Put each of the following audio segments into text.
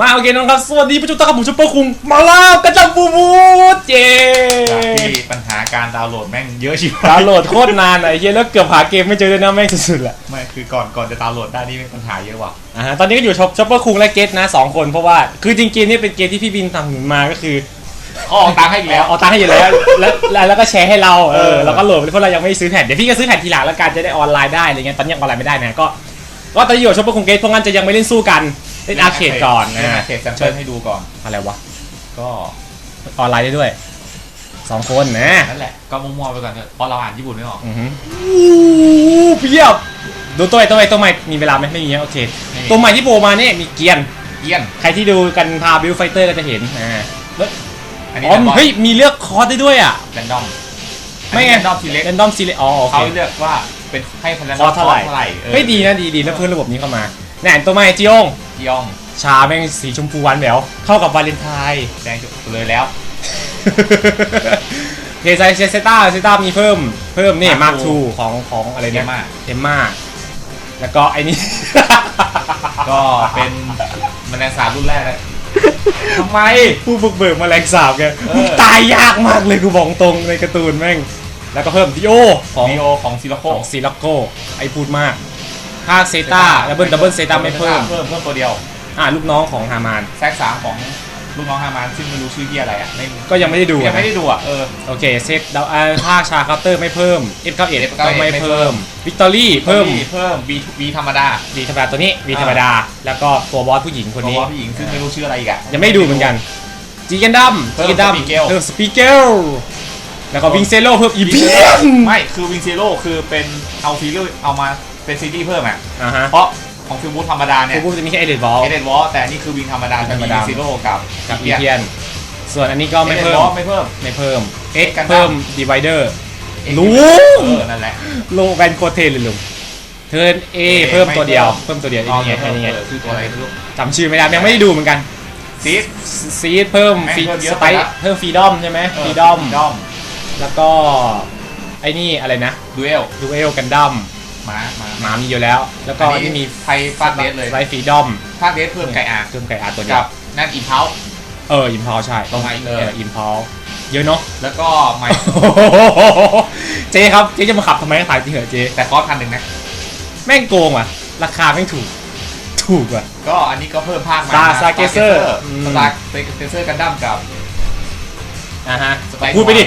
มาโอเคน้องครับ สวัสดีผู้ชมทุกท่านครับผมชุปเปอร์คุงมาแล้วกระจับบูบูดเย้จากที่ปัญหาการดาวน์โหลดแม่งเยอะชิบดาวน์โหลดโคตรนานอะไอ้เหี้ยแล้วเกือบหาเกมไม่เจอเลยนะแม่งสุดๆแหละไม่คือก่อนก่อนจะดาวน์โหลดได้นี่เป็นปัญหาเยอะว่ะอ่าฮะตอนนี้ก็อยู่ช็อปช็อปเปอร์คุงและเกตนะสองคนเพราะว่าคือจริงๆนี่เป็นเกมที่พี่บินทำหนุนมาก็คือเขาออกตังค์ให้อีกแล้วเอาตังค์ให้อยู่แล้วแล้วแล้วแล้วก็แชร์ให้เราเอเอออแล้วก็โหลดไปเพราะเรายังไม่ได้ซื้อแผ่นเดี๋ยวพี่ก็ซื้อแผ่นทีหลังแล้วกันจะได้ออนไลน์ได้อะไรเงี้ยตอนนี้ยังออนไลน์ไม่ได้นะก็ก็ตอนนี้อยู่ช็อปเปอร์คุงเกตเพราะงั้นจะยังไม่เล่นสู้กัน เล่นอาร์เคดก่อนเล่นอานะร์เคดแซมเปิลให้ดูก่อน อะไรวะ ก็ออนไลน์ได้ด้วยสองคนนะนั่นแหละก็มั่วๆไปก่อนเถอะเพราะเราอ่านญี่ปุ่นไม่ออกอือหืออู้เพียบดูตัวใหม่ตัวใหม่ตัวใหม่มีเวลาไหมไม่มีนะโอเคไม่มีตัวใหม่ที่โผล่มาเนี่ยมีเกียนเอี้ยนใครที่ดูกันพาบิลไฟเตอร์ก็จะเห็นอ่าแล้วอันนี้อ๋อแรนดอมเฮ้ยมีเลือกคอร์สได้ด้วยอะแรนดอมไม่ไงแรนดอมทีเล็กเรนดอมซีเลอ๋อโอเขาเคเลือกว่าเป็นให้พนันคอร์สเท่าไหร่เท่าไหร่ออเฮ้ยดีนะดีดีแล้วเพิ่มระบบนี้เข้ามาแน่ตัวใหม่จิโอง ยองชาแม่งสีชมพูหวานแหววเข้ากับวาเลนไทน์แดงจุดเลยแล้วเฮไซเซต้าเซต้ามีเพิ่ม เพิ่มนี่ Mark มาร์ค II ทูของของอะไรเนี่ยเอมม่า เอมมาแล้วก็ไอ้นี่ ก็เป็นแมลงสาบรุ่นแรกเลยทำไม ผู้บุกเบิกแมลงสาบแกเออมึงตายยากมากเลยกูบอกตรงในการ์ตูนแม่ง แล้วก็เพิ่มดิโอของ ดีโอของซิลโคของซีล็อกโกไอพูดมาก ภาคเซต้าดับเบิลดับเบิลเซต้าไม่เพิ่ม เพิ่มเพิ่มตัวเดียว อ่าลูกน้องของฮามาน แซกสามของลูกน้องฮามานซึ่งไม่รู้ชื่อที่อะไรอะไม่ก็ยังไม่ได้ดูยังไม่นะได้ดูอะเออ โอเคเซตดาวอ่าภาคชาเคาน์เตอร์ไม่เพิ่ม F91 F91 ก็ไม่ไม่เพิ่เพิ่มมวิกตอรี่เพิ่มเพิ่ม V V ธรรมดาวีธรรมดาตัวนี้วีธรรมดา แล้วก็ตัวบอสผู้หญิงคนตัวนี้ว่าผู้หญิงซึ่งไม่รู้ชื่ออะไรอีกอะยังไม่ดูเหมือนกันจีกันดัมเพิ่จีมกันดัม Spiegel เพิ่มสปีเกลแล้วก็วิงเซโลเพิ่มอีวิงเพีเซยโร่นไม่คือวิงเซโร่คือเป็นเอาซีรีส์เอามา เป็นซีรีส์เพิ่มอะ อ่าฮะเพราะของฟิลมูธรรมดาเนี่ยพวกจะมีแค่เอเดนบอล เอเดนวอลแต่นี่คือวิงธรรมดาจะมีธรรมดาวิงเซโร่กับกับอีเอียนเพียน ส่วนอันนี้ก็ไม่เพิ่มไม่เพิ่ม ไม่เพิ่ม เอ็กกันเพิ่มดีไวเดอร์ ลุง เออนั่นแหละ โลแวนโคเทนเลยลุงเทิร์นเอ A เพิ่มตัวเดียว ไม่เพิ่ม เพิ่มตัวเดียวอ๋อนี่ไงเพิ่มนี่ไงเออคือตัวอะไรไม่รู้จำชื่อไม่ได้ยังไม่ได้ดูเหมือนกัน ซีด ซีดเพิ่มแม่งฟีเพิ่มเยสอะไปไปละ เพิ่มฟรีดอมใช่ไหมฟรีดอม ดอมแล้วก็ไอ้นี่อะไรนะ ดูเอลดูเอลกันดั้มห มาหมาหมามีอยู่แล้ว แล้วก็อันนี่นี้มีไทยฟาดเดสเลยไลฟ์ฟรีดอมฟาดเดสเพิ่มไก่อาเพิ่มไก่อาตัวเดียกัวบนั่นอินเท้าเอออิมพอลใช่ลงมาอีกเอเออออิมพอลเยอะเนาะ แล้วก็ใหม่เจ๊ครับเจ๊จะมาขับทำไมขายจริงเหรอเจ๊แต่คอร์สพันหนึ่งนะ แม่งโกงว่ะ ราคาแม่งถูก ถูกว่ะ ก็อันนี้ก็เพิ่มภาคใหม่ Star Stargazer อืม สตาร์เกเซอร์กันดั้มกับ อะฮะสไปซ์พูดไปดิ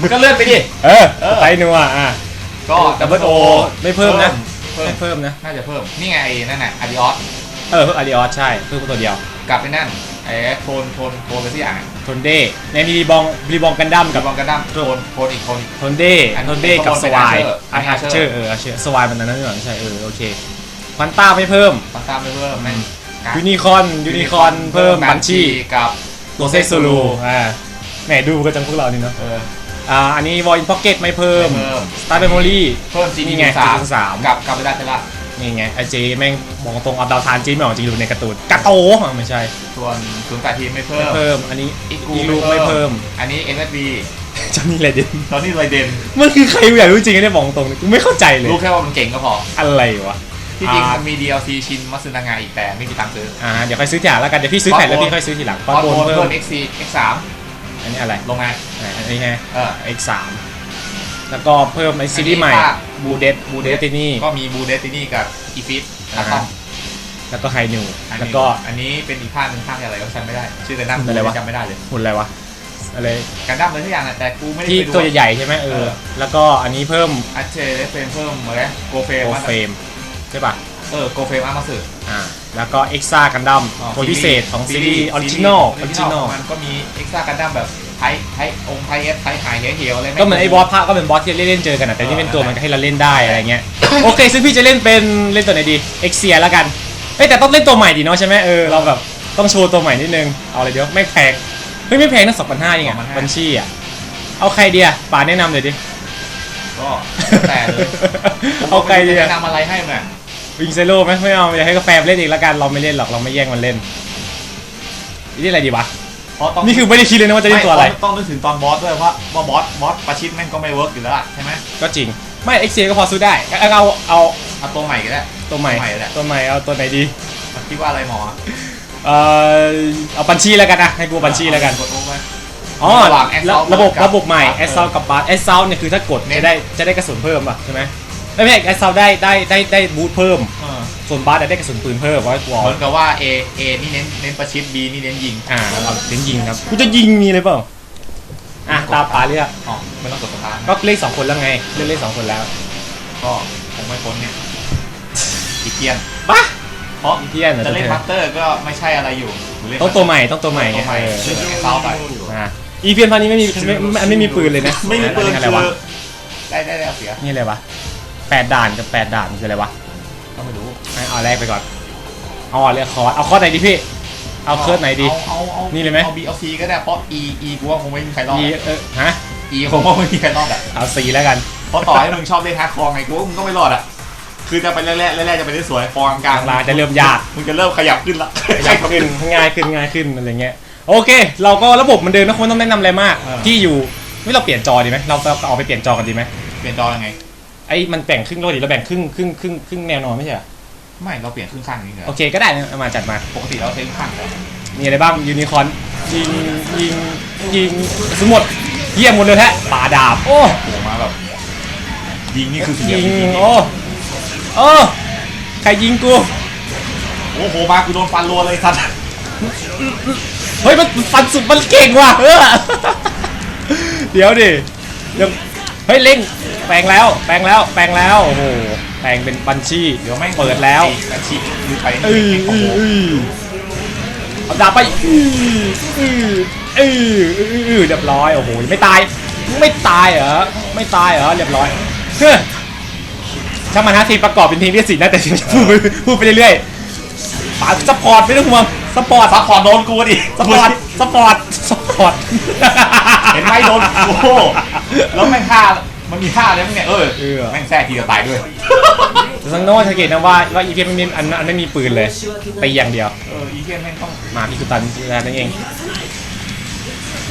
มันก็เลื่อนไปดิ เออเออ ไปนัวอะ ก็ดับเบิลโอไม่เพิ่มนะเพิ่มไม่เพิ่มนะ น่าจะเพิ่ม นี่ไงไอ้นั่นน่ะอาริออสเออเพิ่มอาริออสใช่ เพิ่มตัวเดียวกับไอ้นั่นไอ้โทนโทนโทนไปสักอย่างอะทนเด้ในมีรีบองรีบองกันดั้มกักับบ บอลกันดั้มโทนโทนอีกโทนอีกทนเด้อันทนเด้กับเป็นสวาย Archer ไออาร์ Archer เชอร์เอออาร์เชอร์สวายมันนั้นนั่นหรอใช่เออโอเคควันต้าไม่เพิ่มฟังตามไม่เพิ่มแม่งยูนิคอนยูนิคอนเพิ่มบัญชีกับตัวเซซูลูอ่าแหมดูก็จังพวกเรานี่เนาะ เออ อ่าอันนี้วอลอินพ็อกเก็ตไม่เพิ่มไม่เพิ่ม สตาร์เมมโมรี่ เพิ่ม G นี่ไงสามสามกับกับเวลาเทล่านี่ไงไอเจแม่งบอกตรงเอาดาวทานจีไม่ออกจริงดูในการ์ตูนกาโตอะไม่ใช่ส่วนศูนย์แปดทีมไม่เพิ่ไม่ม เพิ่ม อันนี้อีอีลูไม่เพิ่มอันนี้ MSV จำนี่อะไรเด่นตอนนี้ไรเดนมันคือใครกูอยากรู้จริงๆเนี่ยบอกตรงกูไม่เข้าใจเลยรู้แค่ว่ามันเก่งก็พอ อะไรวะ ที่จริงอ่ามั มันมี DLC ชินมัตสึนางาอีกแต่ไม่มีตังค์ซื้ออ่าเดี๋ยวค่อยซื้อทีหลังแล้วกันเดี๋ยวพี่ซื้อแผ่นแล้วพี่ค่อยซื้อทีหลังพอโดโดนนเพิ่เพิ่มม X4 X3 อันนี้อะไรลงมาอ่าอันนี้ไงเออ X สามแล้วก็เพิ่มไอซีรีส์ใหม่อันนี้ภาคบูเดสบูเดสตินี่ ก็มีบูเดตินี่กับอีฟิตอ่าแล้วก็แล้วก็ไฮนิวอันแล้วนี้ก็ อันนี้เป็นอีกภาคหนึ่งภาคอะไรก็จำไม่ได้ ชื่อกันดั้มอะไรวะ จำไม่ได้เลยหุ่นอะไรวะอะไรกันดั้มเลยทุกอย่างอะแต่กูไม่ได้ที่ไปดู ตัวใหญ่ๆใช่ไหมเอเออ อ แล้วก็อันนี้เพิ่มอันเชเรเฟรมเพิ่มมาแล้วโกเฟรมโอเฟรมใช่ป่ะ เออโกเฟรมอามาสึอ่า แล้วก็เอ็กซ่ากันดั้มอ๋อตัวพิเศษของซีรีส์ออริจินอลออริจินอลมันก็มีเอ็กซ์ตร้ากันดั้มแบบไทยไทยองค์ไทยเอสไทยหายเหี่ยวๆอะไรก็เหมือนไอ้บอสพระก็เป็นบอสที่เล่นๆเจอกันอะแต่นี่เป็นตัวมันก็ให้เราเล่นได้อะไรเงี้ยโอเคซึ่งพี่จะเล่นเป็นเล่นตัวไหนดีเอ็กเซียแล้วกันเอ้ยแต่ต้องเล่นตัวใหม่ดีเนาะใช่ไหมเออเราแบบต้องโชว์ตัวใหม่นิดนึงเอาเลยเดี๋ยวไม่แพงเฮ้ยไม่แพงนะสองพันห้าเองอะบัญชีอะเอาใครดีอะป่าแนะนำเลยดิก็แล้วแต่เลยเอาใครดีจะอะแนะนำอะไรให้มัน วิงเซโร่ไหมไม่เอาเดี๋ยวให้กาแฟเล่นเองละกันเราไม่เล่นหรอกเราไม่แย่งมันเล่นนี่อะไรดีวะเพราะต้องนี่คือไม่ได้คิดเลยนะว่าจะเล่นตัวอะไรม่ต้องนึกถึงตอนบอสด้วยว่าว่าบอสบอสประชิดแม่งก็ไม่เวิร์กอยู่แล้วล่ะใช่ไหมก็จริงไม่เอ็กเซียก็พอสู้ได้เอาเอาเอาเอาตัวใหม่ก็ได้ตัวใหม่ตัวใหม่แหละตัวใหม่เอาตัวไหนดีคิดว่าอะไรหมอเเอ่อเอาบัญชีแล้วกันนะให้กูบัญชีแล้วกันกดโอ้ไหมอ๋อระหว่าง Assault ระบบกับระบบใหม่ Bard แอสซ t กับบาร์แอสซ t เนี่ยคือถ้ากดเน้นจะได้จะได้กระสุนเพิ่มป่ะใช่ไหม ไม่ไม่แอสซ t ได้ได้ได้ได้บูทเพิ่ม เออส่วนบาร์ได้กระสุนปืนเพิ่มไว้กูเอาเหมือนกับว่า A A นี่เน้นเน้นประชิด B นี่เน้นยิงอ่าเราเน้นยิงครับกูจะยิงมีเลยเปล่าอะตาปลาเรียกอ๋อไม่ต้องกดสตาร์ทก็เล่นสองคนแล้วไงเล่นเล่นสองคนแล้วก็คงไม่พ้นเนี่ยอีเกียนปะเพราะอีเทียนเหรอจะเล่นเธอมัตเตอร์ก็ไม่ใช่อะไรอยู่หรืเล่น ต้องตัวใหม่ต้องตัวใหม่ตัวใหม่ เออเล่นแอสซาวไป อ่าอีเพียนตอนนี้ไม่มีไม่ไม่ไม่มีปืนเลยนะไม่มีปืนอัอะไรคือวะได้ได้ได้เอาเสียนี่อะไรวะ แปดด่านกับแปดด่านคืออะไรวะก็ไม่รู้ให้เอาแรกไปก่อน เอาอะเรียกคอร์สเอาคอร์สไหนดีพี่ เอาเคิร์ดไหนดีเอาเอาเอานี่เลยไหมเอา B เอา C ก็ได้เพราะ E E กูว่าคงไม่มีใครรอดอีอะเออฮะ E คงว่าไม่มีใครรอดอะเอาสีแล้วกันเพราะต่อให้มึงชอบเล่นฮาร์ดคอร์ไงกูว่ามึงก็ไม่รอดอะคือจะไปแรกๆแรกๆจะไปได้สวยฟองกกลาลางงลางจะเริ่มยากมึงจะเริ่มขยับขึ้นละยากขึ้นง่ายขึ้นง่ายขึ้นอะไรเงี้ยโอเค เราก็ระบบเหมันเดิมนะคนต้องแนะนำอะไรมากเออที่อยู่ไม่เราเปลี่ยนจอดีไหมเราเราเอาไปเปลี่ยนจอกันดีไหมเปลี่ยนจอยังไง ไอ้มันแบ่งครึ่งโลกดิเราแบ่งครึ่งครึ่งครึ่งครึ่งแนวนอนไม่ใช่เหรอไม่เราเปลี่ยนครึ่งข้างนี้เหรอโอเคก็ได้นะเอามาจัดมาปกติเราใช้ครึ่งข้างแต่มีอะไรบ้างยูนิคอร์นยิงยิงยิงสมหมดเยี่ยมหมดเลยแท้ป่าดาบโอ้โผล่มาแบบยิงนี่คือเสียยิงงโอ้โอ้ใครยิงกูโอ้โหมากูโดนฟันรัวเลยสัตว์เฮ้ยมันมันฟันสุดมันเก่งว่ะเออเดี๋ยวดิเดี๋ยว เฮ้ยเล่งแปลงแล้ว แปลงแล้ว แปลงแล้ว โอ้โห แปลงเป็นบัญชีเดี๋ยวแม่งเปิดแล้วอาชีพคือไปเอ้ยโอ้เอ้โหยเอ้ยเอาดาบไปอื้ออื้ออื้ออื้ออื้อเรียบร้อย โอ้โหยังไม่ตาย ไม่ตายเหรอ ไม่ตายเหรอ เรียบร้อยเฮ้ยช่างมันฮะทีมประกอบเป็นทีมที่สี่นะแต่พูดไปพูดไปเรื่อยๆป๋าสปอร์ตไม่ต้องห่วงสปอร์ตซัพพอร์ตโดนกูดิสปอร์ตสปอร์ต สปอร์ตเห็นไหมโดนกูแล้วแม่งฆ่ามันมีฆ่าแล้วมั้งเนี่ยเออเออ แม่งแท้ทีจะตายด้วยแต่สังโน้สังเกตนะว่าว่าอีเพียไม่มีอันอันไม่มีปืนเลยตีอย่างเดียว เอออีเกียนแม่งต้องมาพี่กุตันนั่นเอง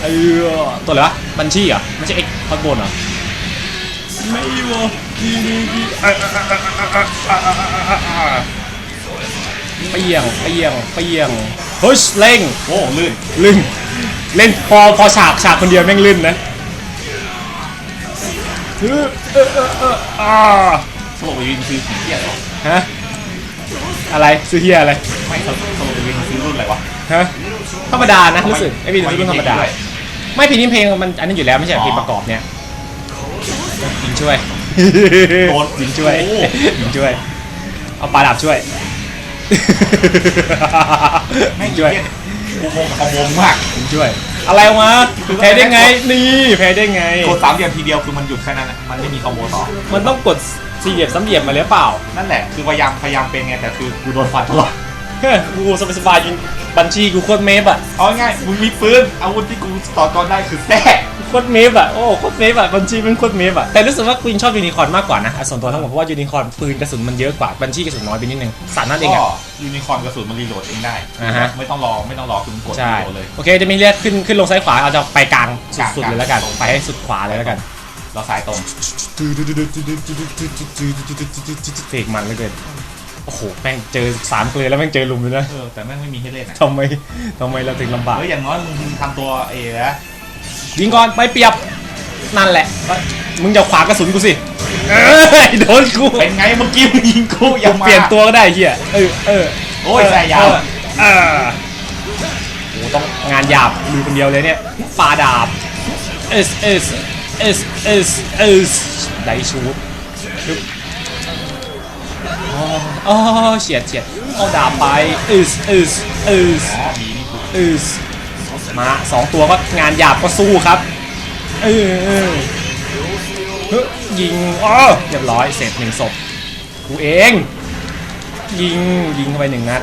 เออตัวอะไรวะบัญชีเหรอไม่ใช่เอ็กคอนโบนเหรอไม่วะเปียงเปียงเปียงเฮ้ยเล่งโอ้ลื่นลื่น เล่นพอพอฉากฉากคนเดียวแม่งลื่นนะเออเออเออเอออ่าสโลว์วินซื้อผีเกียเหรอฮะอะไรซื้อเฮียอะไรไม่สโลว์วินซื้อรุ่นอะไรวะฮะธรรมดานะรู้สึกไอ้พี่ซื้อรุ่นธรรมดาด้วยไม่เพลงนี้เพลงมันอันนี้อยู่แล้วไม่ใช่อ๋อเพลงประกอบเนี่ยยิงช่วยโดนยิงช่วยโอ้ยิงช่วย เอาปลาดาบช่วยแม่งยิงอีช่วย เกียนกูงงกับคอมโบมากยิงช่วย อะไรวะแพ้ได้ไง นี่แพ้ได้ไง กดสามเหลี่ยมทีเดียวคือมันหยุดแค่นั้นอะมันไม่มีคอมโบต่อ มันต้องกดสี่เหลี่ยมสามเหลี่ยมมาเลยเปล่า นั่นแหละคือพยายามพยายามเป็นไงแต่คือกูโดนฟันตลอดเฮ้ย กูสบายสบายๆยิงบัญชีกูโคตรเมฟอะเอาง่ายๆมึงมีปืนอาวุธที่กูต่อกรได้คือแท้โคตรเมฟอะโอ้โคตรเมฟอะบัญชีเป็นโคตรเมฟอะแต่รู้สึกว่ากูยังชอบยูนิคอร์นมากกว่านะอะส่วนตัวทั้งหมดเพราะว่ายูนิคอร์นปืนกระสุนมันเยอะกว่าบัญชีกระสุนน้อยไปนิดนึงสามนัดเองก็อะยูนิคอร์นกระสุนมันรีโหลดเองได้อ่าฮะไม่ต้องรอไม่ต้องรอคือมึงกดใช่รีโหลดเลยโอเคจะมีเลือกขึ้นขึ้นลงซ้ายขวาเอาจะไปกลางกลางสุดๆเลยแล้วกันกลางไปให้สุดขวาเลยแล้วกันเราสายตรงเพลงมันเหลยเกิน โอ้โหแม่งเจอสามเกลือแล้วแม่งเจอลุมเลยนะเออแต่แม่งไม่มีให้เล่นอะทำไมทำไมเราถึงลำบากเฮ้ยอย่างน้อยมึงทำตัวเอนะยิงก่อนไม่เปรียบ นั่นแหละ มึงอย่าขวางกระสุนกูสิ เอ้ยโดนกูเป็นไงเมื่อกี้มึงยิงกูอยัย่างมาเปลี่ยนตัวก็ได้เฮียเออเออโอ้ยแสยาวเออเออโอ้ต้องงานหยาบลุยคนเดียวเลยเนี่ยปาดาบเอสเอสเอสเอสเอสไดชูดปึ๊บ อ๋ออ๋อเฉียดเฉียดเอาดาบไปเอสเอสเอสอ๋อมีนี่กูเออมาสองตัวก็งานหยาบก็สู้ครับเออเออเฮ้ยยิงอ๋อเรียบร้อยเสร็จหนึ่งศพกูเอง ยิงยิงเข้าไปหนึ่งนัด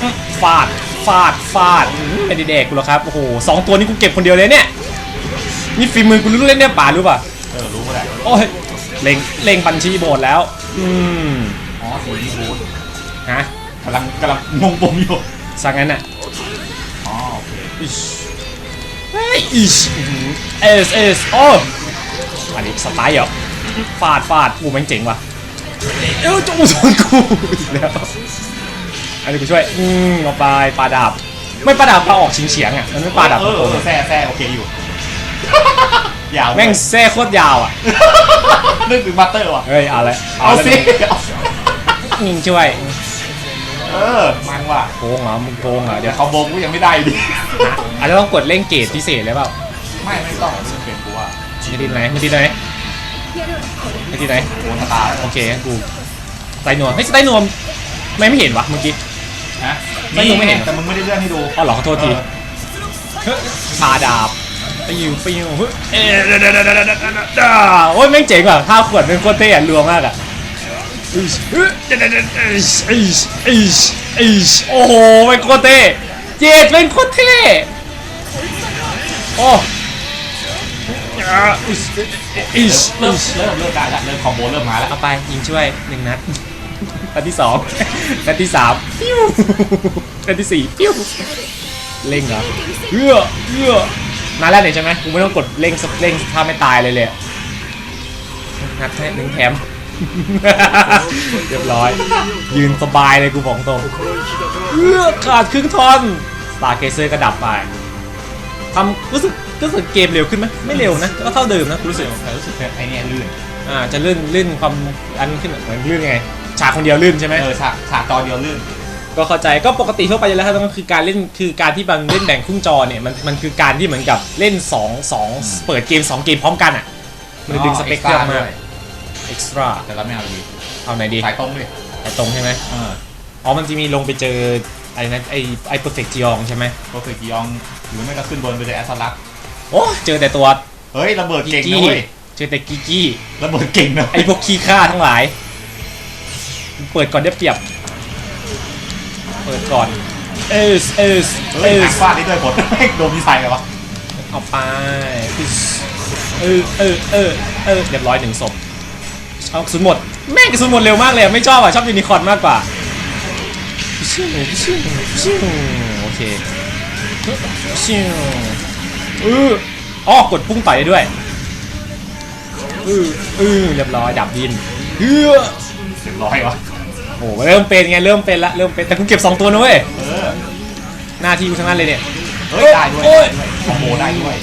อื้อฟาดฟาดฟาดอื้อไม่ได้แดกกูหรอกครับโอ้โหสองตัวนี้กูเก็บคนเดียวเลยเนี่ยนี่ฝีมือกูรู้เล่นเนี่ยป่ารู้ป่ะเออรู้ก็ได้โอ้ยเล็งเล็งบัญชีโบดแล้ว อืมอ๋อสีนี่บูทฮะกำลังกำลังงงปมอยู่สังงั้นน่ะอ๋อโอเคอิชเฮ้ยอิชเอสเอสโอ้อันนี้สไตล์เหรอฟาดฟาดกูแม่งเจ๋งว่ะเอ้าจะมาชนกูอีกแล้วอันนี้กูช่วยอืมเอาไปปลาดาบไม่ปลาดาบปลาออกเฉียงๆอะมันไม่ปลาดาบเออตรงเออแซ่แซ่โอเคอยู่ ยาวๆแม่งแซ่โคตรยาวอะ นึกถึงบัตเตอร์ว่ะ เฮ้ยเอาเลยเอาสิ ยิงช่วยเออ มันว่ะโกงเหรอมึงโกงเหรอเดี๋เดี๋ยยววเขาโบงกูยังไม่ได้ดิอาจจะต้องกดเล่นเกรดพิเศษเลยเปล่าไม่ไม่ต้องมันเป็นกูว่าไม่ติดไหนไม่ติดไหนไม่ติดไหนโดนตาแล้วโอเคงั้นกูสไตล์นวมเฮ้ยสไตล์นวมไม่ไม่เห็นวะเมื่อกี้ ฮะไม่ดูไม่เห็น แต่มึงไม่ได้เลื่อนให้ดูอ๋อเหรอขอโทษทีเออเฮ้ยปลาดาบ ปิวปิวเฮ้ยเอ๊ะดาดาดดดดดโอ้ยแม่งเจ๋งว่ะท่าขวดเป็นโคตรเท่อะรัวมากอะอิชเฮ้ยดาดาดาอิชอิชอิชอิชโอ้โหเป็นโคตรเท่เจ็ดเป็นโคตรเท่โอ้อ่าอิชอิชเริ่มเริ่มเริ่มการละเริ่มคอมโบเริ่มมาแล้วเอาไปยิงช่วยหนึ่งนัดนัดที่สองนัดที่สามปิ้วนัดที่สี่ปิ้วเร่งเหรอเอื้อเอื้อ มาแล้วเนี่ยใช่ไหมกูไม่ต้องกดเร่งสักเร่งถ้าไม่ตายเลยเลยอะนัดแค่หนึ่งแถมเรียบร้อย ยืนสบายเลยกูบอกตรงเอื้อขาดครึ่งท่อนสตาร์เกเซอร์ก็ดับไปทำรู้สึกรู้สึกเกมเร็วขึ้นไหมไม่เร็วนะ ก็เท่าเดิมนะรู้สึกแต่รู้สึกไอ้เนี่ยลื่นอ่าจะลื่นลื่นความอันขึ้นเหมือนลื่นไงฉากคนเดียวลื่นใช่ไหมเออฉากฉากจอเดียวลื่น ก็เข้าใจก็ปกติทั่วไปอยู่แล้วครับก็คือการเล่นคือการที่มันเล่นแบ่งครึ่งจอเนี่ยมันมันคือการที่เหมือนกับเล่น2 2เปิดเกม 2 เกมพร้อมกันอะ มันเลยดึงสเปคเครื่องมากเอ็กซ์ตร้าแต่เราไม่เอาดีเอาไหนดีสายตรงดิไอตรงใช่ไหมเอออ๋อมันจะมีลงไปเจอไอ้นั้นไอไอเพอร์เฟกต์จียองใช่ไหมโปรเฟกกิยองหรือไม่ก็ขึ้นบนไปเลยแอสซัสโอ้เจอแต่ตัวเฮ้ยระเบิดกิเก่งกี้นะเว้ยเจอแต่กิกี้ระเบิดเก่งนะไอพวกขี้ข้าทั้งหลาย เปิดก่อนได้เปรียบ เปิดก่อน เอสเอสเฮ้เอยหัสกฟาดนี่ด้วยผลแม่งโดนมีไซเลยวะเอาไปเออเออเออเออเรียบร้อยหนึ่งศพเอากระสุนหมด แม่งกระสุนหมดเร็วมากเลยอะไม่ชอบอะ ชอบยูนิคอร์นมากกว่าชิวชิวชิวโอเคชิวเอออ๋อกดพุ่งต่อยได้ด้วยเออเออเรียบร้อยดับดินเฮ้อ เรียบร้อยวะโอ้เริ่มเป็นไงเริ่มเป็นละเริ่มเป็นแต่กูเก็บสองตัวนะเว้ยเออหน้าที่กูทั้งนั้นเลยเนี่ยเฮ้ยได้ด้วยโอ้ยคอมโบได้ด้วย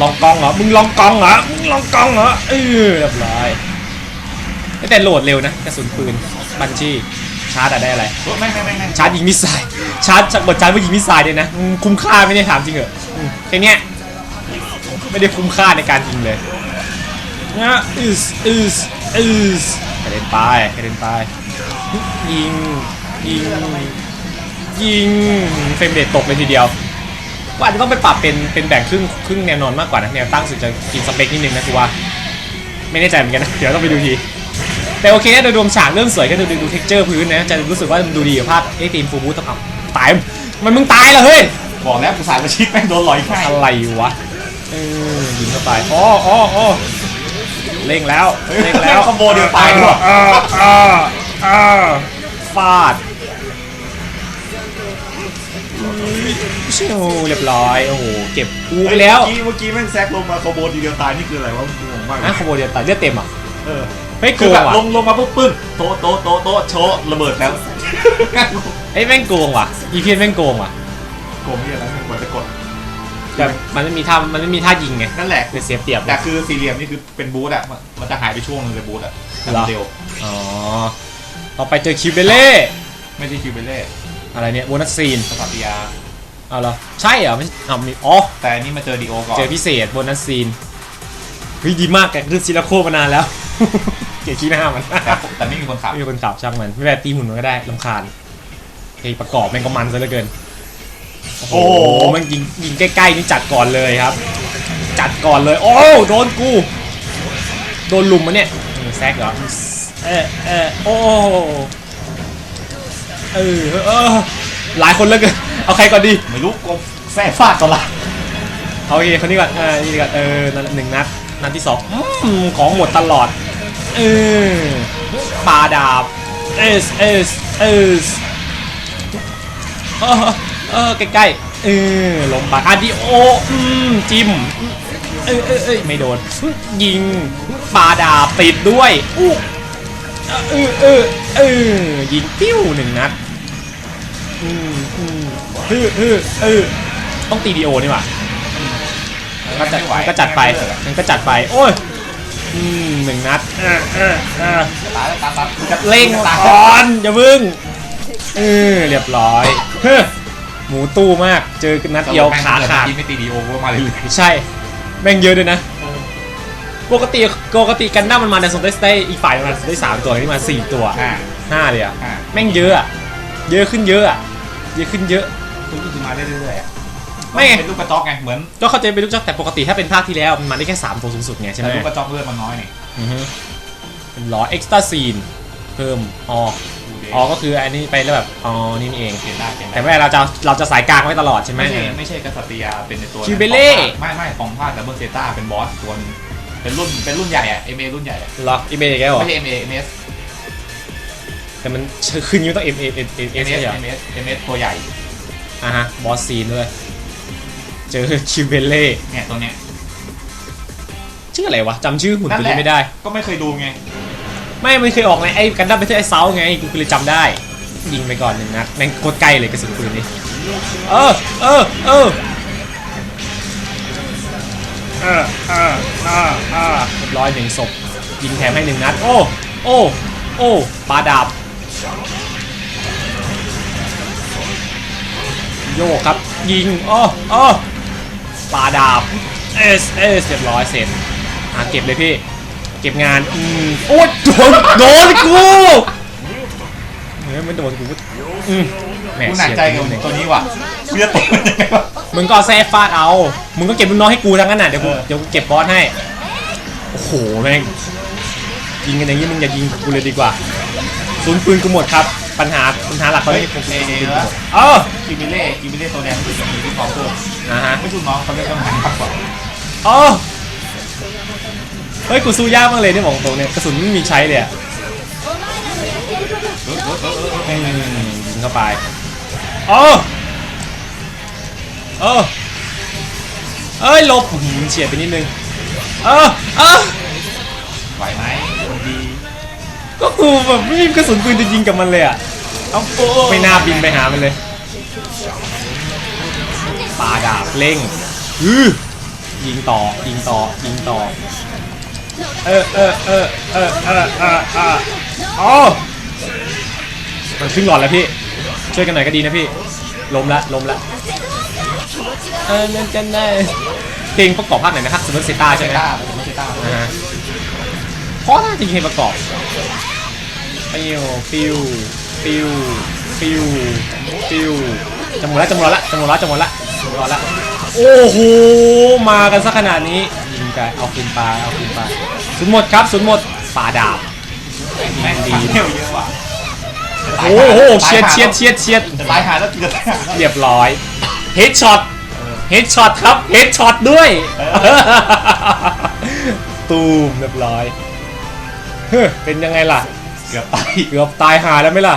ลองกองเหรอมึงลองกองเหรอมึงลองกองเหรอเออเรียบร้อยแต่โหลดเร็วนะกระสุนปืนบัญชีชาร์จอะได้อะไรเฮ้ยไม่ไม่ไม่ไม่ชาร์จยิงมิสไซล์ชาร์จกดชาร์จว่ายิงมิสไซล์เนี่ยนะอืมคุ้มค่าไม่ได้ถามจริงเหรออืมแค่เนี้ยไม่ได้คุ้มค่าในการยิงเลยนะอืสอืสอืสกระเด็นไปกระเด็นไป ยิง ยิง ยิงเฟรมเรทตกเลยทีเดียวว่าอาจจะต้องไปปรับเป็นเป็นแบ่งครึ่งครึ่งแนวนอนมากกว่านะแนวตั้งสุดจะกินสเปคนิดนึงนะกูว่า ไม่แน่ใจเหมือนกันนะเดี๋ยวต้องไปดูที แต่โอเคนะโดยรวมฉากเริ่มสวยก็ดูดูดูเท็กเจอร์พื้นนะจะรู้สึกว่ามันดูดีกว่าภาคเอ็กตีมฟูบูต้องเอาตายมันมึงตายเหรอเฮ้ยบอกแล้วกูสายประชิดแม่งโดนลอยง่ายอะไรวะเออยิงเข้าไปอ๋ออ๋ออ๋อเร่งแล้วเร่งแล้วคอมโบเดียวตายด้วยอ่าอ่าอ่าฟาดเชี่ยวเรียบร้อย โอ้โห เก็บกูไปแล้วเมื่อกี้เมื่อกี้แม่งแซกลงมาคอมโบทีเดียวตายนี่คืออะไรวะกูงงมากเลยอะขโมยเดียวตายเลือดเต็มอะ เออเฮ้ยโกคืองแบบว่ะลงลงมาปุ๊บปึ้งโตะโตะโตะโตะโชว์ระเบิดแล้วเอ้ยแม่งโกงว่ะ อีพีนแม่งโกงว่ะ โกงนี่อะไรเหมือนจะกดแบบมันไม่มีท่า มันไม่มีท่ายิงไงนั่นแหละ เลยเสียเปรียบแต่คือสี่เหลี่ยมนี่คือเป็นบูธอะมันมันจะหายไปช่วงนึงเลยบูธอะแต่มันเหรอ เร็ว อ๋อ ต่อไปเจอคิวเบเล่ไม่ใช่คิวเบเล่อะไรเนี่ยโบนัสซีนสกัดยาเอาเหรอใช่เหรอไม่เอามีอ๋อแต่อันนี่มาเจอดีโอก่อนเจอพิเศษโบนัสซีนเฮ้ยดีมากแกคือซิลาโคมานานแล้ว เกลียดขี้หน้ามันแต่แต่ไม่มีคนขับไม่มีคนขับช่างมันไม่แบบตีหุ่นมันก็ได้ลำคาญเพลงประกอบแม่งก็มันซะเหลือเกิน โอ้โหมันยิงยิงใกล้ๆนี่จัดก่อนเลยครับ จัดก่อนเลย โอ้โดนกู โดนลุมมันเนี่ยอืมแซกเหรอ เออเออโอ้เออเออหลายคนเหลือเกินเอาใครก่อนดีไม่รู้กแซ่ฟาดตอนละเอาโอเคคนนี้ก่อนอ่านี่ก่อนเออนั่นหนึ่งนัดนัดที่สองอืมของหมดตลอดเออปาดาบเอสเอสเอสเออเออใกล้ๆเออลงไปอาดิโออืมจิ้มเออเออเออไม่โดน ยิงปาดาบติดด้วยอู้ เออเออเออยิงปิ้วหนึ่งนัดอืมอืมฮือฮือเออต้องตีดีโอนี่หว่าก็จัดไม่ไหวก็จัดไปม่เลิกอะงั้นก็จัดไป โอ้ยอืมหนึ่งนัดเออเออเออตายแล้วตามตามเร่งตามก่อนอย่าพึ่งเออเรียบร้อยเฮ้อหมูตู้มากเจอนัดเดียวขาขาดที่ไม่ตีดีโอก็มาเลยใช่ แม่งเยอะด้วยนะ ปกติปกติกันดั้มมันมาในโซนได้ได้อีกฝ่ายมันได้สามตัวนี่มาสี่ตัวอ่า ห้าเลยอะอ่า แม่งเยอะอะเยอะขึ้นเยอะอะเยอะขึ้นเยอะทุกที่มาเรื่อยๆอะไม่ไง เป็นลูกกระจอกไงเหมือนก็เข้าใจเป็นลูกจักรแต่ปกติถ้าเป็นภาคที่แล้วมันมาได้แค่สามตัวสูงสุดไงใช่ไหม แต่ลูกกระจอกเลือดมันน้อยนี่อือฮึเป็นล้อเอ็กซ์ตร้าซีนเพิ่มอ๋อดูดิอ๋อก็คืออันนี้ไปแล้วแบบอ๋อนี่นี่เองเปลี่ยนได้เปลี่ยนได้แต่ว่าเราจะเราจะสายกลางไว้ตลอดใช่ไหม ไม่ใช่ไม่ใช่กษัตริยาเป็นในตัวคิวเบเล่ไม่ไม่ของภาคดับเบิลเซต้าเป็นบอสตัวนึง เป็นรุ่นเป็นรุ่นใหญ่อะเอเมรุ่นใหญ่อะเหรออีเมย์แกเหรอไม่ใช่เอเมเอเมสแต่มันขึ้นอยูต้อง M A M เอ M เม S สใช่เหรอเอเมสเอเมสตัวใหญ่อะฮะบอสซีนด้วย เจอคิวเบเล่เนี่ยตัวเนี้ยชื่ออะไรวะจำชื่อหุ่นนั่ตันวแหละนี้ไม่ได้ ก็ไม่เคยดูไง ไม่มันเคยออกในไอ้กันดั้มเป็นไอ้เซาไงกูเลยจำได้ ยิงไปก่อนหนึ่งนัดแม่งโคตรใกล้เลยกระสุนปืนนี่เออเออเออ เออเออเออเออเรียบร้อยหนึ่งศพยิงแถมให้หนึ่งนัด โอ้โอ้โอ้ปาดาบโยกครับ ยิงอ้ออ้อปาดาบเอสเอสเรียบร้อยเสร็จอะเก็บเลยพี่ เก็บงานอืมโอ๊ยโดนโดนกูเฮ้ยไมันโดนกูอืม แหมกูหนักใจกับเฉียดนิดนึงตัวนี้ว่ะกูจะตีมันยังไงวะ มึงก็เอาแซ่ฟาดเอา มึงก็เก็บลูกน้องให้กูทั้งนั้นน่ะเดี๋ยวกูเออ เดี๋ยวกูเก็บบอสให้ โอ้โหแม่งยิงกันอย่างนี้มึงอย่ายิงกูเลยดีกว่าศูนย์ปืนกูหมดครับ ปัญหาปัญหาหลักเขาเฮ้ยที่ผมเอศูนย์เอปืนกูหมแล้วดเออกิมิเล่กิมิเล่ตัวแดงที่มีที่พอเพิ่มนะฮะ ไม่สู้น้องเขาเรียกว่าหันพักก่อนเออเฮ้ย กูสู้ยากมากเลยเนี่ยบอกตรงเนี่ยกระสุนไม่มีใช้เลยอะเออเออเออเออเอออืมยิงเข้าไป เออเออเอ้ยลบหือเฉียดไปนิดนึง เออเออไหวไหมคนดีก็กูแบบไม่มีกระสุนปืนจะยิงกับมันเลยอะเอาโอ้ไม่น่าบินไปหามันเลยปาดาบเร่งอือยิงต่อยิงต่อยิงต่อเออเออเออเออเออเออเอออ๋อมันขึ้นหลอดแล้วพี่ ช่วยกันหน่อยก็ดีนะพี่ล้มละล้มละเออนั่นกันได้เพลงประกอบภาคไหนนะครับสมมติเซต้าเซใช่ไหมต้าไม่ใช่ต้านะฮะเพราะน่าจะยิงเพลงประกอบฟิวฟิวฟิวฟิวฟิวจะหมดแล้วจะหมดแล้วจะหมดแล้วจะหมดแล้วจะหมดแล้วโอ้โหมากันซะขนาดนี้ยิงกันเอาคืนปลาเอาคืนปลาสุดหมดครับสุดหมดปลาดาบแม่งดีเที่ยวเยอะว่ะ โอ้โหเฉียดเฉียดเฉียดเฉียดจะตายหาแล้วเกือบตายหาแล้วเรียบร้อยเฮดช็อตเฮดช็อตครับเฮดช็อตด้วยเอตูมเรียบร้อยเฮ้ยเป็นยังไงล่ะ เกือบตายเกือบตายหาแล้วไหมล่ะ